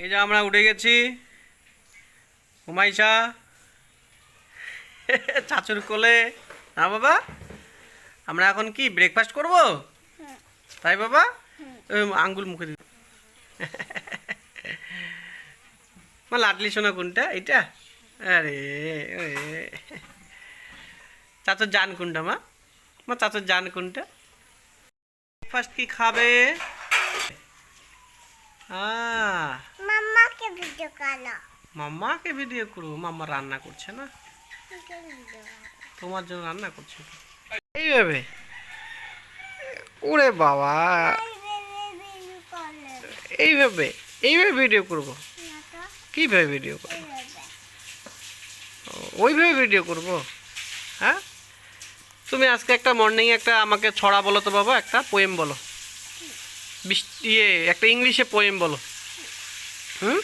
এই যে আমরা উঠে গেছি। হুমাইশা চাচুর কোলে। না বাবা, আমরা এখন কি ব্রেকফাস্ট করব? তাই বাবা? আঙ্গুল মুখে দিন মা, লাডলি সোনা কোনটা? এইটা? আরে চাচুর জান কোনটা, মা? মা, চাচুর জান কোনটা? ব্রেকফাস্ট কি খাবে? মাম্মাকে ভিডিও করো। মাম্মাকে ভিডিও করব মাম্মা রান্না করছে না? তোমার জন্য রান্না করছে এইভাবে। ওরে বাবা। এইভাবে এইভাবে ভিডিও করব? কীভাবে ভিডিও করব। ওইভাবে ভিডিও করব? হ্যাঁ? তুমি আজকে একটা মর্নিং একটা আমাকে ছড়া বলো তো বাবা, একটা পোয়েম বলো। ইয়ে একটা ইংলিশে পোয়েম বলো। হুম?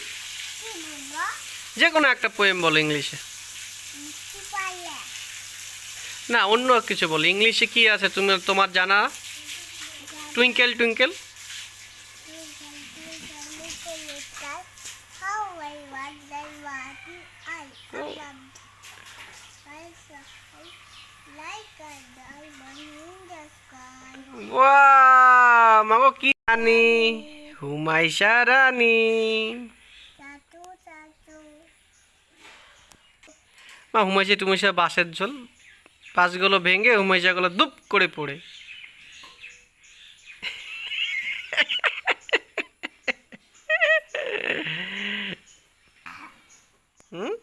যে কোনো একটা পোয়েম বলো ইংলিশে না অন্য কিছু বলো। ইংলিশে কি আছে? তুমি তোমার জানা? টুইঙ্কেল টুইঙ্কেল মাগো কি রানী? হুমাইশা রানী। মা হুমাইশা টুমাইশা বাঁশের ঝোল। পাঁচগুলো ভেঙে হুমাইশাগুলো দুপ করে পড়ে। হুম?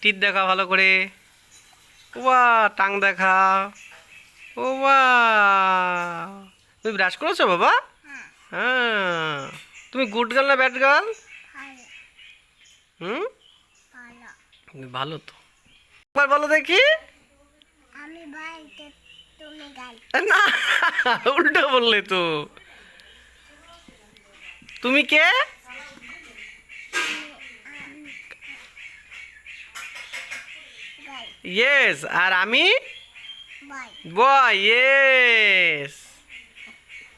টিপ দেখা ভালো করে। ওয়া টাং দেখা। ও বা তুমি ব্রাশ করেছ বাবা? হ্যাঁ। হ্যাঁ। তুমি গুড গার্ল না ব্যাড গার্ল? হুম? ভালো ভালো তো। একবার বলো দেখি। আমি বাড়িতে তুমি গাল না উল্টো বললে তো। তুমি কে? ইয়েস আর আমি? বয় ইয়েস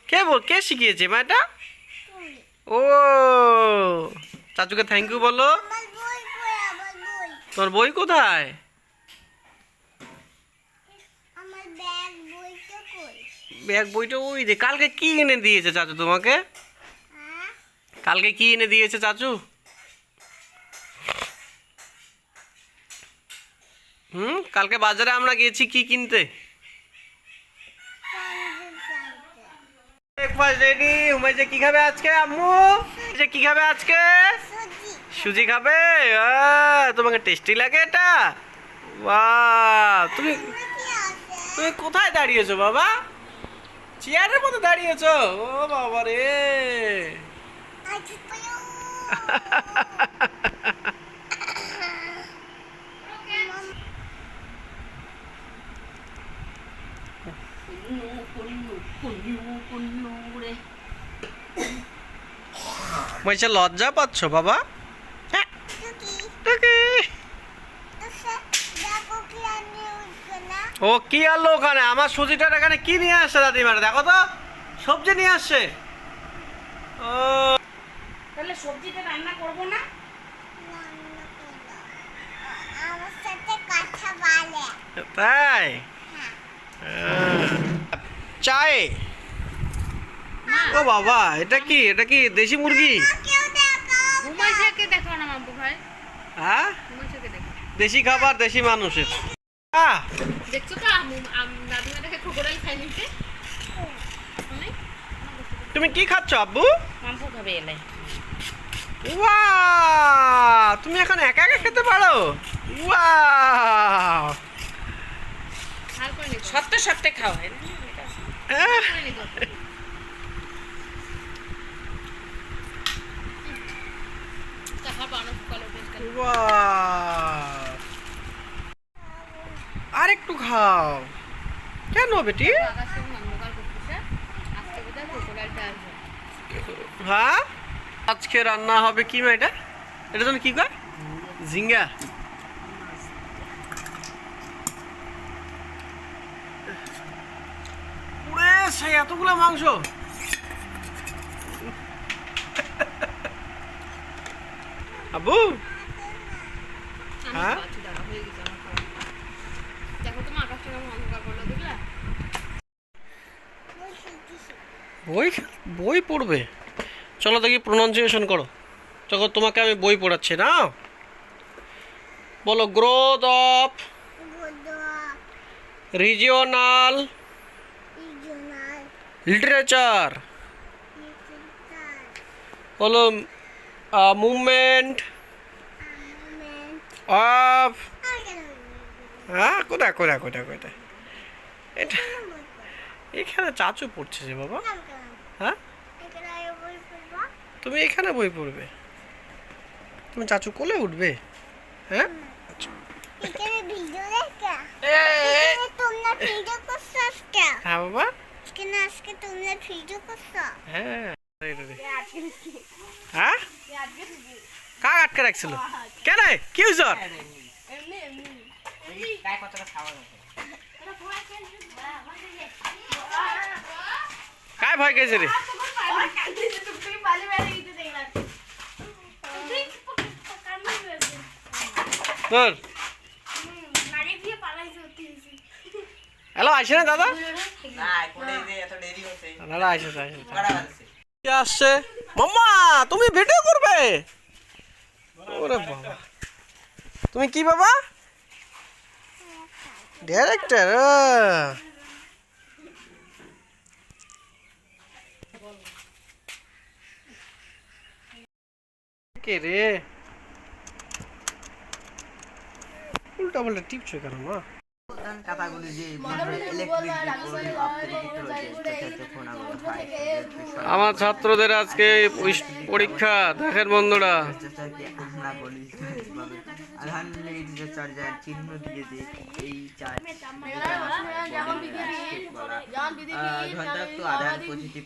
কে বল কে শিখিয়েছে মা এটা ও চাচুকে থ্যাংক ইউ বলো আমার বই কই আমার তোমার বই কোথায়? ব্যাগ বইটা ওই দে কালকে কি এনে দিয়েছে চাচু তোমাকে? হ্যাঁ? কালকে কি এনে দিয়েছে চাচু? হুম কালকে বাজারে আমরা গেছি কি কিনতে? ব্রেকফাস্ট রেডি হুমাইজে কি খাবে আজকে আম্মু? যে কি খাবে আজকে? সুজি খাবে? তোমাকে টেস্টি লাগে এটা? বাহ তুমি তুমি কোথায় দাঁড়িয়েছো বাবা? চেয়ারের মতো দাঁড়িয়েছো? ও বাবা রে। মাইসা লজ্জা পাচ্ছ বাবা হ্যাঁ, সুজি টুকি। আচ্ছা দেখো কি আমি উঠবে না ও কি আনলো ওখানে? আমার সুজিটার এখানে কি নিয়ে আসছে দাদিমার? দেখো তো সবজি নিয়ে আসছে। ও। তাহলে সবজিতে রান্না করব না? তাই? চায়? ও বাবা এটা কি? এটা কি দেশি মুরগি? দেখো না মাম্পু ভাই। হ্যাঁ? দেশি খাবার দেশি মানুষের। আহ, দেখছ তো খাই নিতে তুমি কি খাচ্ছ আব্বু? খাবে ওয়া তুমি এখন একা একা খেতে পারো? ওয়া সপ্তাহে সপ্তাহে খাওয়া হয়। আর একটু খাও। কেন বেটি? হ্যাঁ আজকে রান্না হবে কি মা এটা? এটা তুমি কি কর ঝিঙ্গা। এতগুলো মাংস। আবু। হ্যাঁ? বই বই পড়বে। চলো দেখি প্রনাউন্সিয়েশন করো। যখন তোমাকে আমি বই পড়াচ্ছি না? বলো গ্রোথ অফ রিজিওনাল লিটারেচার বলো মুভমেন্ট অফ। হ্যাঁ কোথায় কোথায় কোথায় কোথায়? এটা এখানে চাচু পড়ছে যে বাবা। হ্যাঁ? তুমি এখানে বই পড়বে। তুমি চাচু কোলে উঠবে। হ্যাঁ? হ্যাঁ বাবা। এখানে আজকে তোমরা ভিডিও করছ হ্যাঁ। হ্যাঁ কাক আটকে রাখছিল? কেন কি এমনি কায় ভয় গেছে রে? তোর? হ্যালো আসে না দাদা? আসে আসে মাম্মা, তুমি ভিডিও করবে? ওরে বাবা। তুমি কি বাবা? ডাইরেক্টর কে রে? উল্টা পাল্টা টিপছো কেন মা? কথাগুলি যে আমার ছাত্রদের আজকে পরীক্ষা দেখেন বন্ধুরা। আমরা বলি আলহামদুলিল্লাহ চিহ্ন দিয়ে যে এই চার পজিটিভ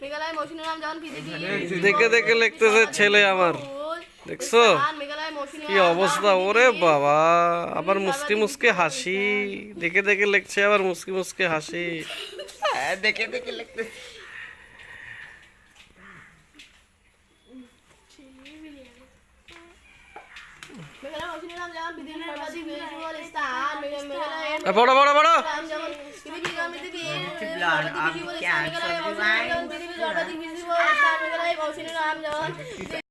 মেঘালয় মৌসুমী নাম যেমন পৃথিবী দেখে দেখে লিখতেছে ছেলে আমার। দেখছো মেঘালয় মৌসুমী কি অবস্থা ওরে বাবা আবার মুসকি মুসকি হাসি দেখে দেখে লিখছে আবার মুসকি মুসকি হাসি দেখে দেখে লিখতে মেঘালয় মৌসুমী নাম যেমন পৃথিবীর সর্বাধিক বিউটিফুল স্থান মেঘ- মেঘালয়ের এ, বড় বড় বড়